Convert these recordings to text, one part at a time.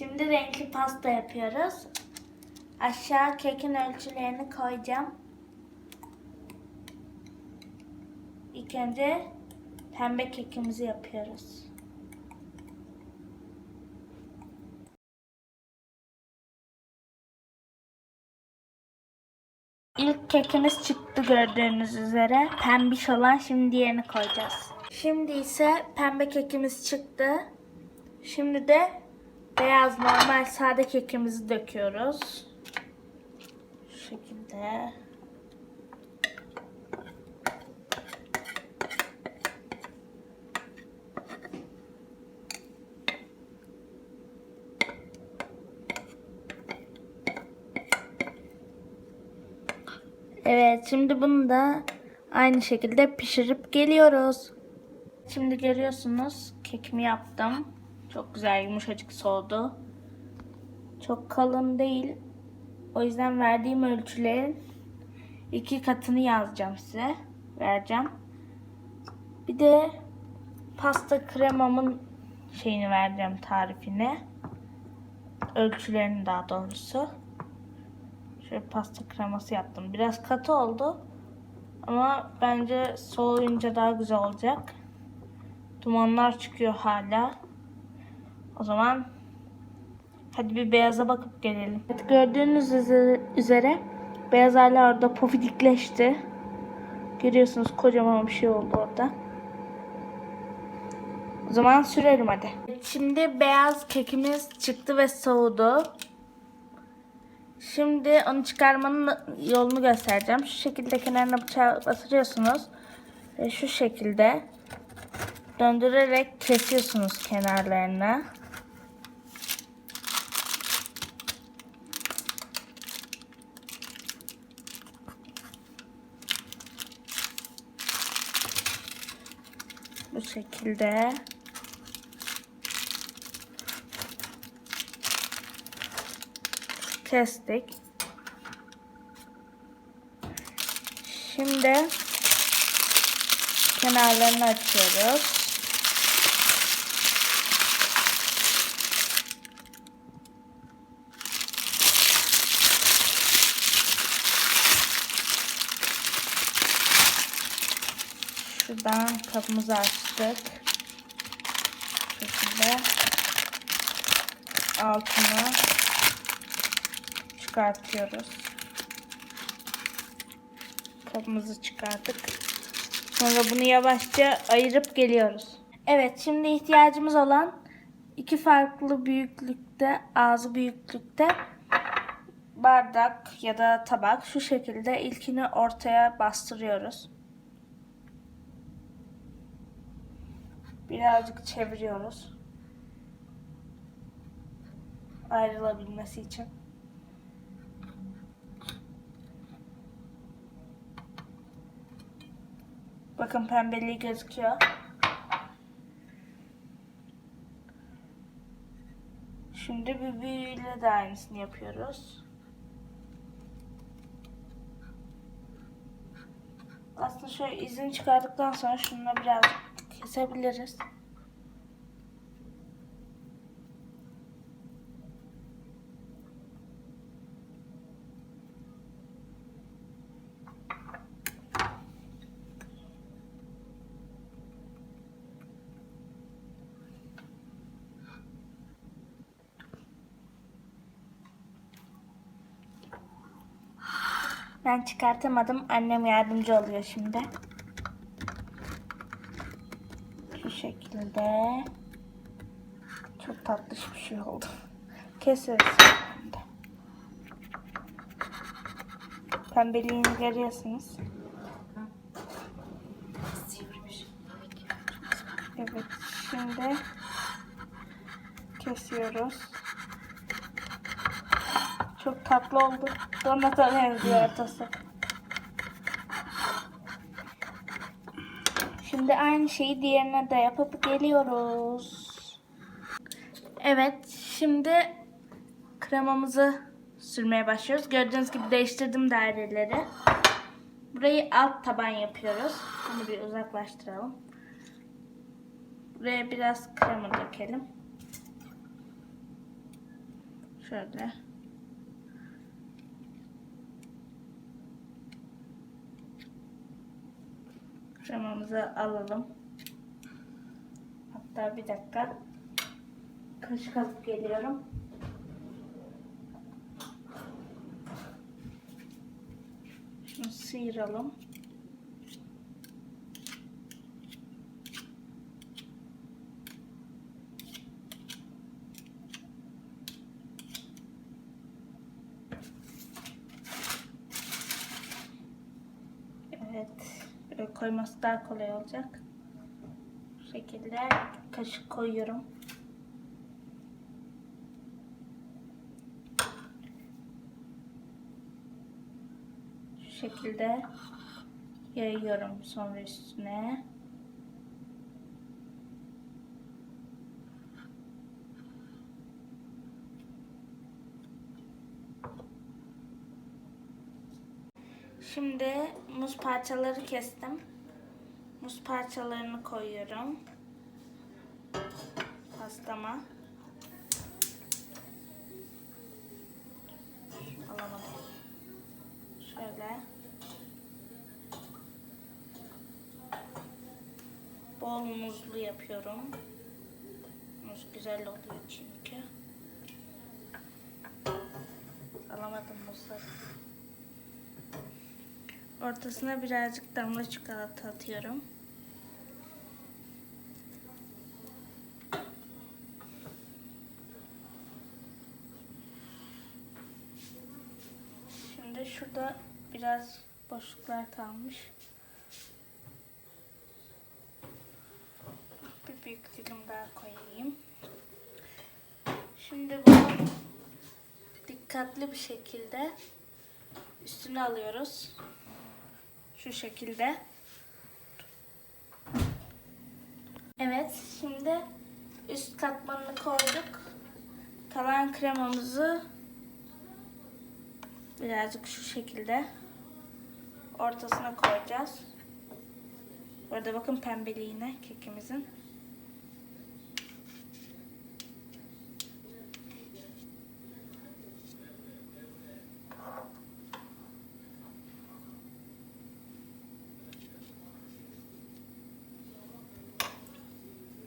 Şimdi renkli pasta yapıyoruz. Aşağı kekin ölçülerini koyacağım. İlk önce pembe kekimizi yapıyoruz. İlk kekimiz çıktı gördüğünüz üzere. Pembiş olan şimdi diğerini koyacağız. Şimdi ise pembe kekimiz çıktı. Şimdi de beyaz normal sade kekimizi döküyoruz. Şu şekilde. Evet şimdi bunu da aynı şekilde pişirip geliyoruz. Şimdi görüyorsunuz kekimi yaptım. Çok güzel yumuşacık soğudu. Çok kalın değil. O yüzden verdiğim ölçülerin iki katını yazacağım size. Vereceğim. Bir de pasta kremamın şeyini vereceğim tarifini. Ölçülerini daha doğrusu. Şöyle pasta kreması yaptım. Biraz katı oldu. Ama bence soğuyunca daha güzel olacak. Dumanlar çıkıyor hala. O zaman hadi bir beyaza bakıp gelelim. Evet, gördüğünüz üze- üzere beyaz hala orada pofidikleşti. Görüyorsunuz kocaman bir şey oldu orada. O zaman sürelim hadi. Şimdi beyaz kekimiz çıktı ve soğudu. Şimdi onu çıkarmanın yolunu göstereceğim. Şu şekilde kenarına bıçağı batırıyorsunuz. Şu şekilde döndürerek kesiyorsunuz kenarlarını. Bu şekilde. kestik. Şimdi kenarlarını açıyoruz. Şuradan kapımızı açtık. Şu şekilde altını çıkartıyoruz. Kabımızı çıkarttık. Sonra bunu yavaşça ayırıp geliyoruz. Evet şimdi ihtiyacımız olan iki farklı büyüklükte ağzı büyüklükte bardak ya da tabak şu şekilde ilkini ortaya bastırıyoruz. Birazcık çeviriyoruz. Ayrılabilmesi için. Bakın pembeliği gözüküyor. Şimdi bir büyüğüyle de aynısını yapıyoruz. Aslında şöyle izini çıkardıktan sonra şununla biraz kesebiliriz. Ben çıkartamadım. Annem yardımcı oluyor şimdi. Şu şekilde. Çok tatlış bir şey oldu. Keseriz. Pembeliğini görüyorsunuz. Evet şimdi kesiyoruz. Çok tatlı oldu. Donata benziyor ortası. Şimdi aynı şeyi diğerine de yapıp geliyoruz. Evet, şimdi kremamızı sürmeye başlıyoruz. Gördüğünüz gibi değiştirdim daireleri. Burayı alt taban yapıyoruz. Bunu bir uzaklaştıralım. Buraya biraz krema dökelim. Şöyle. Kremamızı alalım. Hatta bir dakika. Kaşık alıp geliyorum. Şunu sıyıralım. Evet. Böyle koyması daha kolay olacak. Bu şekilde kaşık koyuyorum. Şu şekilde yayıyorum sonra üstüne. Şimdi muz parçaları kestim. Muz parçalarını koyuyorum. Pastama. Alamadım. Şöyle. Bol muzlu yapıyorum. Muz güzel oluyor çünkü. Alamadım muzları. Ortasına birazcık damla çikolata atıyorum. Şimdi şurada biraz boşluklar kalmış. Bir büyük dilim daha koyayım. Şimdi bunu dikkatli bir şekilde üstüne alıyoruz. Şu şekilde. Evet, şimdi üst katmanını koyduk. Kalan kremamızı birazcık şu şekilde ortasına koyacağız. Burada bakın pembeliğine kekimizin.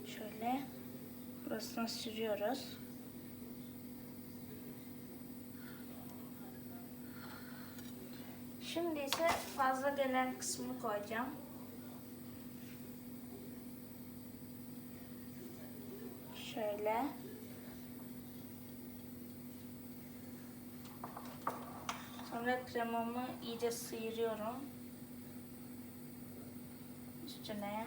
Şöyle burasına sürüyoruz. Şimdi ise fazla gelen kısmını koyacağım. Şöyle. Sonra kremamı iyice sıyırıyorum. Üstüne.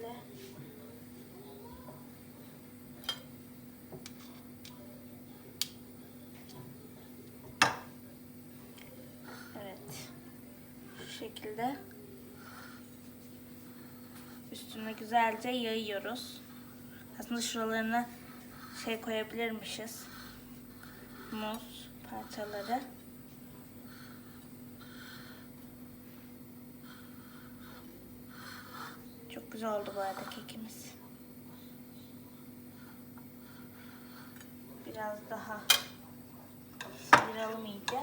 Şöyle. Evet. Şu şekilde üstüne güzelce yayıyoruz. Aslında şuralarına şey koyabilirmişiz. Muz parçaları. Çok güzel oldu bu arada kekimiz. Biraz daha sıyıralım iyice.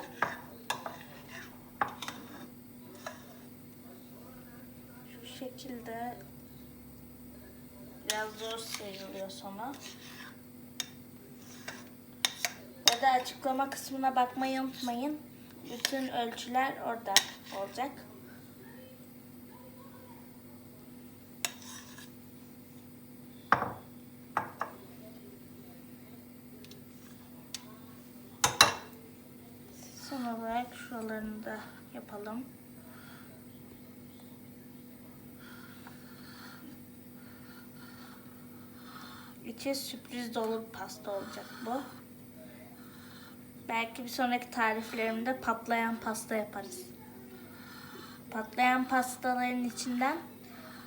Şu şekilde biraz zor sıyrılıyor sonra. Bu açıklama kısmına bakmayı unutmayın. Bütün ölçüler orada olacak. Son olarak şuralarını da yapalım. İçi sürpriz dolu bir pasta olacak bu. Belki bir sonraki tariflerimde patlayan pasta yaparız. Patlayan pastaların içinden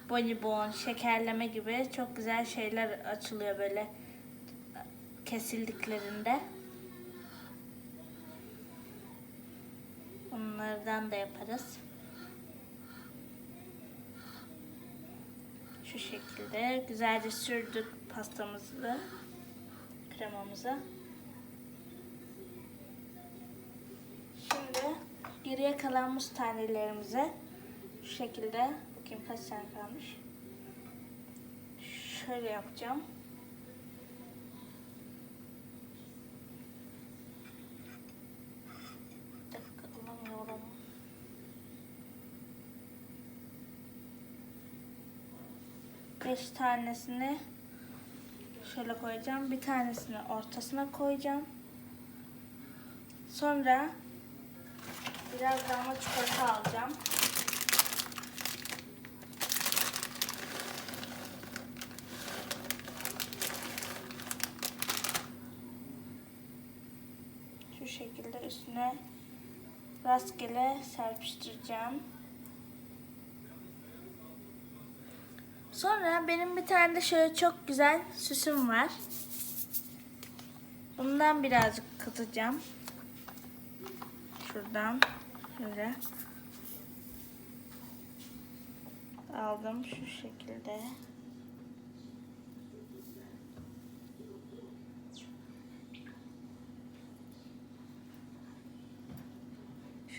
bonibon, şekerleme gibi çok güzel şeyler açılıyor böyle kesildiklerinde. Onlardan da yaparız. Şu şekilde güzelce sürdük pastamızı, kremamızı. Şimdi geriye kalan muz tanelerimize şu şekilde bakayım kaç tane kalmış. Şöyle yapacağım. Beş tanesini şöyle koyacağım. Bir tanesini ortasına koyacağım. Sonra biraz damla çikolata alacağım. Şu şekilde üstüne rastgele serpiştireceğim. Sonra benim bir tane de şöyle çok güzel süsüm var. Bundan birazcık katacağım. Şuradan şöyle aldım şu şekilde.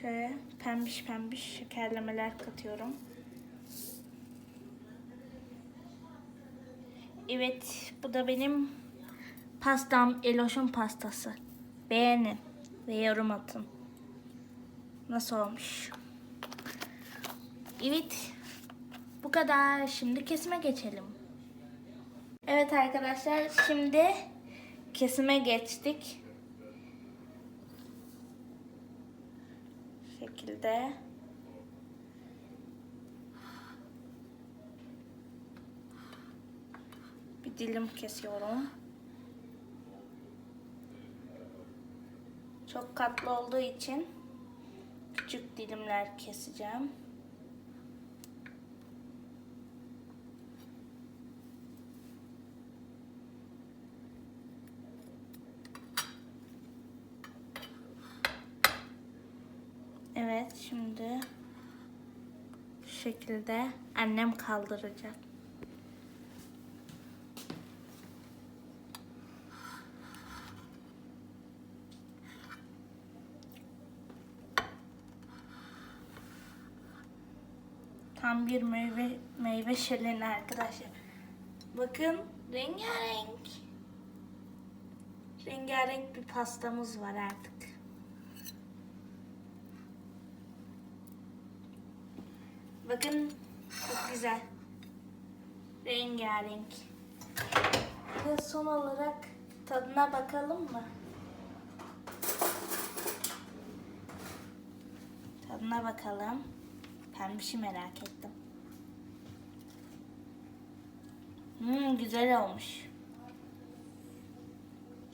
Şöyle pembiş pembiş şekerlemeler katıyorum. Evet, bu da benim pastam, Eloş'un pastası. Beğenin ve yorum atın. Nasıl olmuş? Evet, bu kadar. Şimdi kesime geçelim. Evet arkadaşlar, şimdi kesime geçtik. Şekilde. Bir dilim kesiyorum. Çok katlı olduğu için küçük dilimler keseceğim. Evet şimdi bu şekilde annem kaldıracak. Bir meyve meyve şöleni arkadaşlar. Bakın rengarenk. Rengarenk bir pastamız var artık. Bakın çok güzel. Rengarenk. Ve son olarak tadına bakalım mı? Tadına bakalım. Pembişi merak ettim. Hmm, güzel olmuş.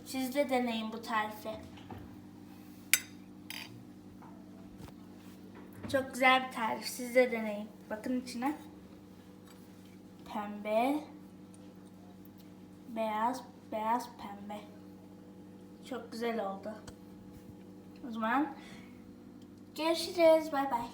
Siz de deneyin bu tarifi. Çok güzel bir tarif. Siz de deneyin. Bakın içine. Pembe. Beyaz, beyaz, pembe. Çok güzel oldu. O zaman görüşürüz. Bay bay.